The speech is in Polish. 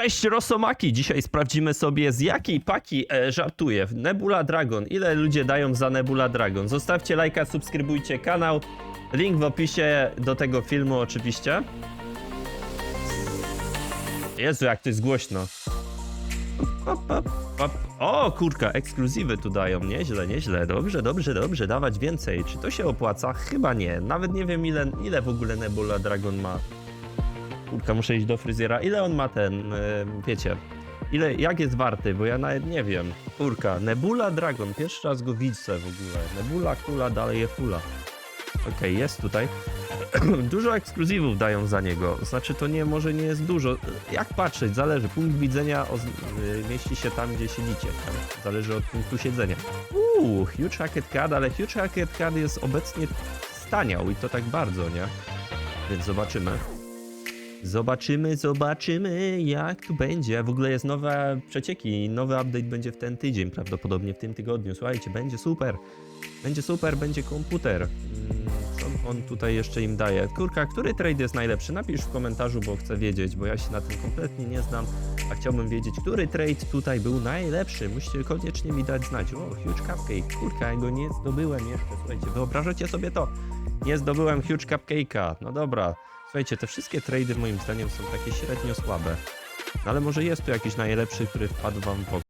Cześć Rosomaki! Dzisiaj sprawdzimy sobie z jakiej paki e, żartuję. Nebula Dragon. Ile ludzie dają za Nebula Dragon? Zostawcie lajka, subskrybujcie kanał. Link w opisie do tego filmu oczywiście. Jezu, jak to jest głośno. O, kurka, ekskluzywy tu dają. Nieźle, nieźle. Dobrze, dobrze, dobrze. Dawać więcej. Czy to się opłaca? Chyba nie. Nawet nie wiem, ile, ile w ogóle Nebula Dragon ma. Kurka, muszę iść do fryzjera. Ile on ma ten, e, wiecie, ile, jak jest warty, bo ja nawet nie wiem. Kurka, Nebula Dragon, pierwszy raz go widzę w ogóle. Nebula, kula, dalej je fula. Okej, jest tutaj. dużo ekskluzywów dają za niego. Znaczy, to nie, może nie jest dużo. Jak patrzeć, zależy. Punkt widzenia oz- y, mieści się tam, gdzie siedzicie. Tam. Zależy od punktu siedzenia. Uuu, Huge Hackett Card, ale Huge Hackett Card jest obecnie staniał i to tak bardzo, nie? Więc zobaczymy. Zobaczymy, zobaczymy jak tu będzie. W ogóle jest nowe przecieki, nowy update będzie w ten tydzień, prawdopodobnie w tym tygodniu. Słuchajcie, będzie super. Będzie super, będzie komputer. Mm, Co on tutaj jeszcze im daje? Kurka, który trade jest najlepszy? Napisz w komentarzu, bo chcę wiedzieć, bo ja się na tym kompletnie nie znam, a chciałbym wiedzieć, który trade tutaj był najlepszy. Musicie koniecznie mi dać znać. O, huge cupcake. Kurka, ja go nie zdobyłem jeszcze. Słuchajcie, wyobrażacie sobie to? Nie zdobyłem huge cupcake'a. No dobra. Słuchajcie, te wszystkie trady moim zdaniem są takie średnio słabe. No ale może jest tu jakiś najlepszy, który wpadł wam w.